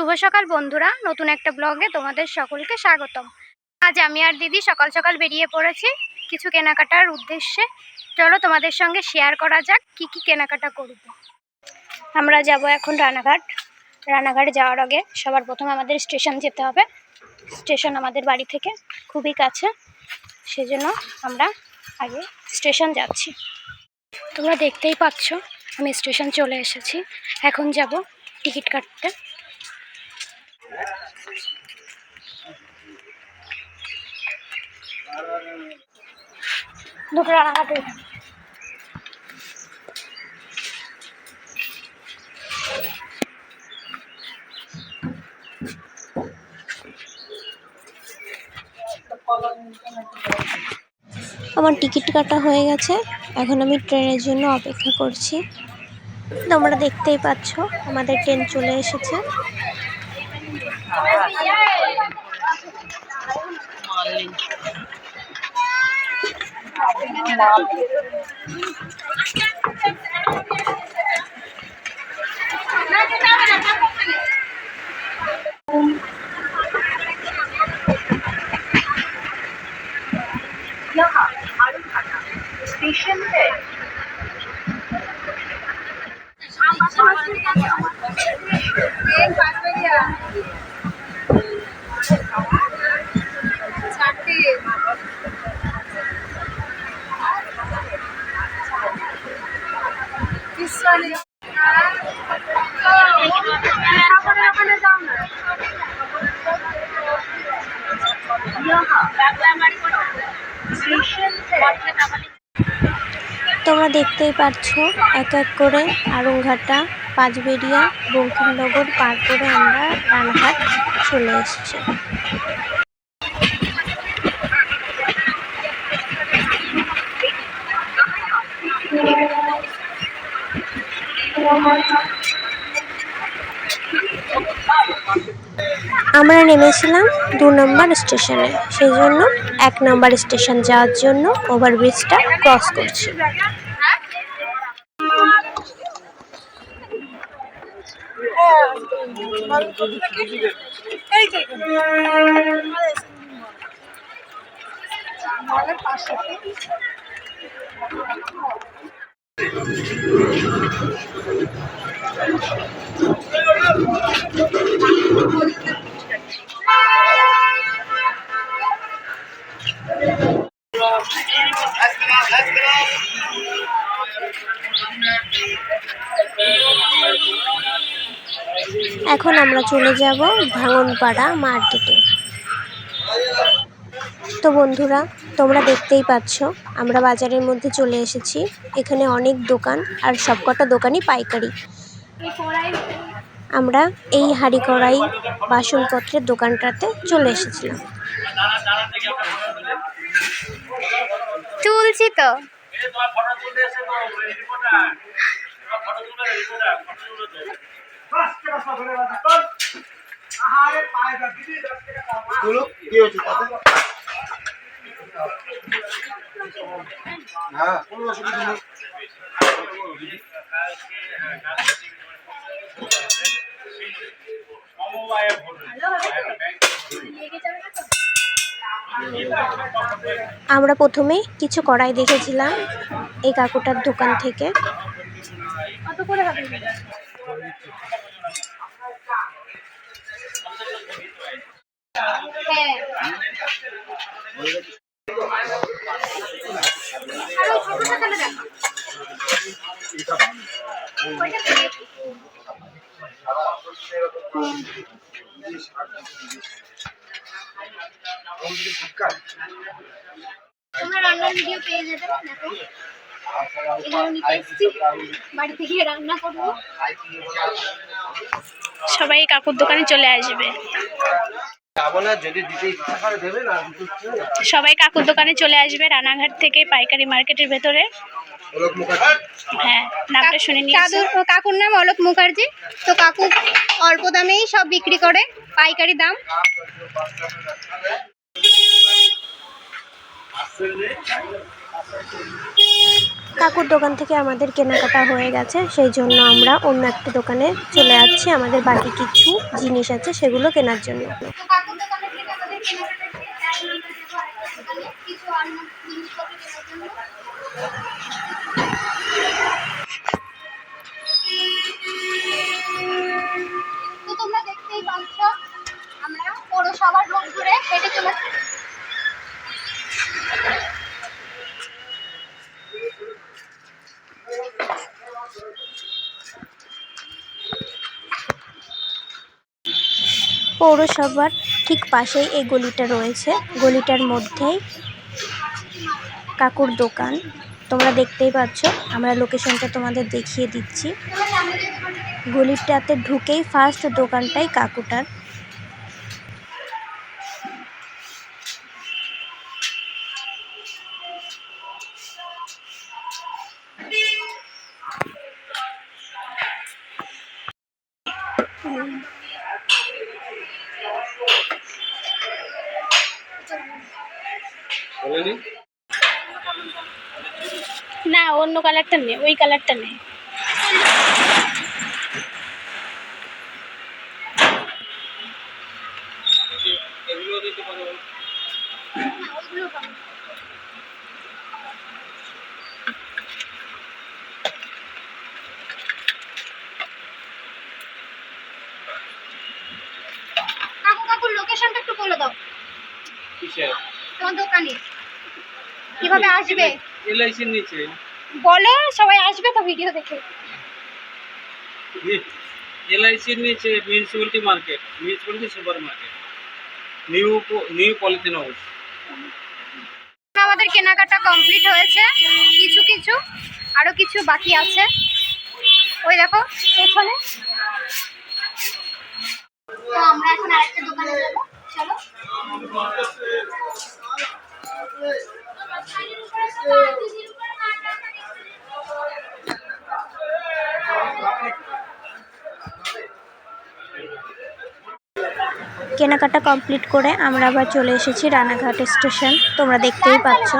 শুভ সকাল বন্ধুরা, নতুন একটা ব্লগে তোমাদের সকলকে স্বাগতম। আজ আমি আর দিদি সকাল সকাল বেরিয়ে পড়েছি কিছু কেনাকাটার উদ্দেশ্যে। চলো তোমাদের সঙ্গে শেয়ার করা যাক কি কি কেনাকাটা করব। আমরা যাব এখন রানাঘাট। রানাঘাটে যাওয়ার আগে সবার প্রথম আমাদের স্টেশন যেতে হবে। স্টেশন আমাদের বাড়ি থেকে খুবই কাছে। সেজন্য আমরা আগে স্টেশন যাচ্ছি। তোমরা দেখতেই পাচ্ছ, আমি স্টেশন চলে এসেছি। এখন যাব টিকিট কাটতে। দুটো রানাঘাটে আমার টিকিট কাটা হয়ে গেছে। এখন আমি ট্রেনের জন্য অপেক্ষা করছি। তোমরা দেখতেই পাচ্ছ, আমাদের ট্রেন চলে এসেছে। स्टेशन है यहाँ स्टेशन है তোমরা দেখতেই পাচ্ছ, এক এক করে আরংঘাটা পাঁচবেড়িয়া, বঙ্কিমনগর পার করে আমরা রানাঘাট চলে এসেছি। আমরা নেমেছিলাম দু নম্বর স্টেশনে, সেই জন্য এক নম্বর স্টেশন যাওয়ার জন্য ওভারব্রিজটা ক্রস করছি। এখন আমরা চলে যাব ভাঙনপাড়া মার্কেটে। তো বন্ধুরা তোমরা দেখতেই পাচ্ছ আমরা বাজারের মধ্যে চলে এসেছি। এখানে অনেক দোকান আর সবকটা দোকানই পাইকারি। আমরা এই হাঁড়ি কড়াই বাসনপত্রের দোকানটাতে চলে এসেছিলাম। তুলছি তো। কি হচ্ছে তাতে আমরা প্রথমে কিছু কড়াই দেখেছিলাম এই কাকুটার দোকান থেকে। হ্যাঁ। তোমরা রান্নার ভিডিও পেয়ে যাবে দেখো সবাই কাকুর দোকানে চলে আসবে। সবাই কাকুর দোকানে চলে আসবে রানাঘাট থেকে পাইকারি মার্কেটের ভেতরে। হ্যাঁ নামটা শুনে নিয়েছি। কাকুর কাকুর নাম অলোক মুখার্জি। তো কাকু অল্প দামেই সব বিক্রি করে পাইকারি দাম। কাকুর দোকান থেকে আমাদের কেনাকাটা হয়ে গেছে সেই জন্য আমরা অন্য একটা দোকানে চলে যাচ্ছি। আমাদের বাকি কিছু জিনিস আছে সেগুলো কেনার জন্য। আমরা পৌরসভার রোড ধরে হেঁটে চলেছি। পৌরসভার ঠিক পাশেই এই গলিটা রয়েছে। গলিটার মধ্যেই কাকুর দোকান। তোমরা দেখতেই পাচ্ছ, আমরা লোকেশনটা তোমাদের দেখিয়ে দিচ্ছি। গলিটাতে ঢুকেই ফার্স্ট দোকানটাই কাকুটার। বলেনি? না অন্য কালারটা নেই ওই কালারটা না লোকেশনটা একটু বলে দাও। কিসের? তোমার দোকানে কীভাবে আসবে? এলআইসির নিচে। বলো সবাই আসবে তো ভিডিও দেখে। এলআইসির নিচে municipality market municipality super market new new polythene house আমাদের কেনাকাটা কমপ্লিট হয়েছে কিছু কিছু আরও কিছু বাকি আছে। ওই দেখো এখানে। তো আমরা এখন আরেকটা দোকানে যাব চলো। কেনাকাটা কমপ্লিট করে আমরা আবার চলে এসেছি রানাঘাট স্টেশন। তোমরা দেখতেই পাচ্ছ।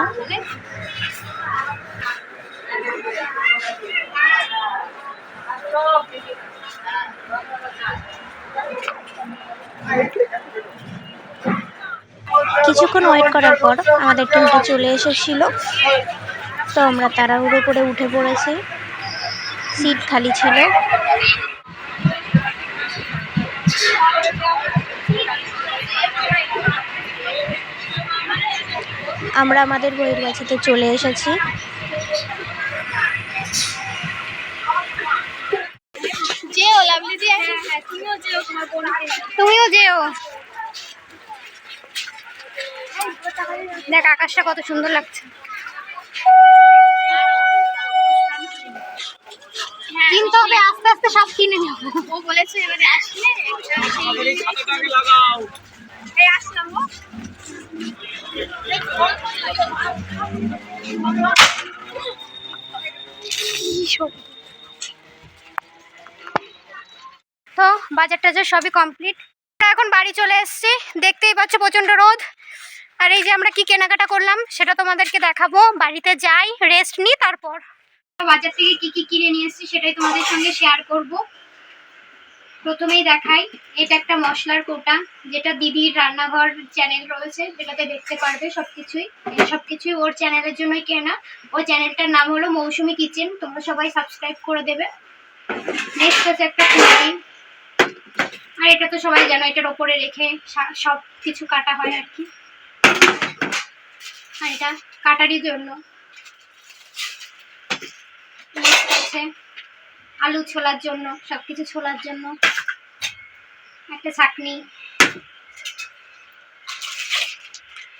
কিছুক্ষণ ওয়েট করার পর আমাদের ট্রেনটা চলে এসেছিল। তো আমরা তাড়াহুড়ো করে উঠে পড়েছি। সিট খালি ছিল। আমরা আমাদের বইয়ের গাছিতে চলে এসেছি। হ্যাঁ হ্যাঁ তুমিও যেও। দেখ আকাশটা কত সুন্দর লাগছে। কিনতে হবে আস্তে আস্তে সব কিনে নেব। ও বলেছে এবারে আসলে লাগাও। এই আসলাম তো বাজার টাজার সবই কমপ্লিট এখন বাড়ি চলে এসেছি দেখতেই পাচ্ছ প্রচণ্ড রোদ। আর এই যে আমরা কি কেনাকাটা করলাম, সেটা তোমাদেরকে দেখাবো। বাড়িতে যাই রেস্ট নিই তারপর। বাজার থেকে কি কি কিনে নিয়ে এসেছি সেটাই তোমাদের সঙ্গে শেয়ার করব। প্রথমেই দেখাই, এটা একটা মশলার কোটা, যেটা দিদির রান্নাঘর চ্যানেল রয়েছে, যেটাতে দেখতে পারবে সব কিছুই সব কিছুই ওর চ্যানেলের জন্যই কেনা। ওই চ্যানেলটার নাম হলো মৌসুমি কিচেন তোমরা সবাই সাবস্ক্রাইব করে দেবে। নেক্সট আছে একটা কুর্তি আর এটা তো সবাই জানো, এটার ওপরে রেখে সব কিছু কাটা হয় আর কি। এটা কাটারই জন্য। আলু ছোলার জন্য সব কিছু ছোলার জন্য। একটা চাটনি।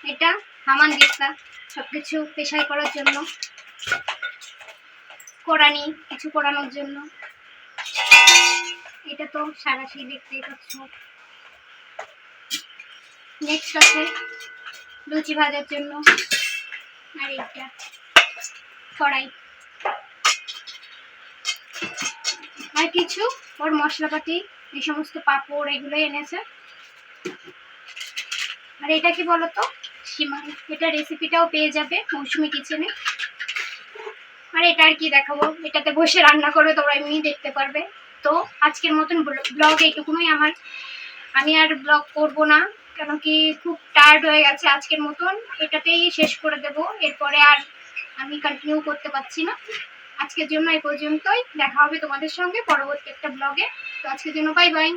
এটা হামান দিস্তা সব কিছু পেশাই করার জন্য। কোরানি, কিছু কোরানোর জন্য। এটা তো সারাশি দেখতেই পাচ্ছ। নেক্সট আছে লুচি ভাজার জন্য। আর এটা কড়াই। আর কিছু ওর মশলাপাতি, এই সমস্ত পাঁপড় এগুলো এনেছে। আর এটা কি বলতো? সীমাই এটা রেসিপিটাও পেয়ে যাবে মৌসুমি কিচেনে আর এটা আর কি দেখাবো? এটাতে বসে রান্না করে তোমরা এমনি দেখতে পারবে। তো আজকের মতন ব্লগ এইটুকুনই আমার। আমি আর ব্লগ করব না। কেন কি খুব টায়ার্ড হয়ে গেছে আজকের মতন, এটাতেই শেষ করে দেব। এরপরে আর আমি কন্টিনিউ করতে পারছি না। আজকের জন্য এই পর্যন্তই। দেখা হবে তোমাদের সঙ্গে পরবর্তী একটা ব্লগে তো আজকের জন্য বাই বাই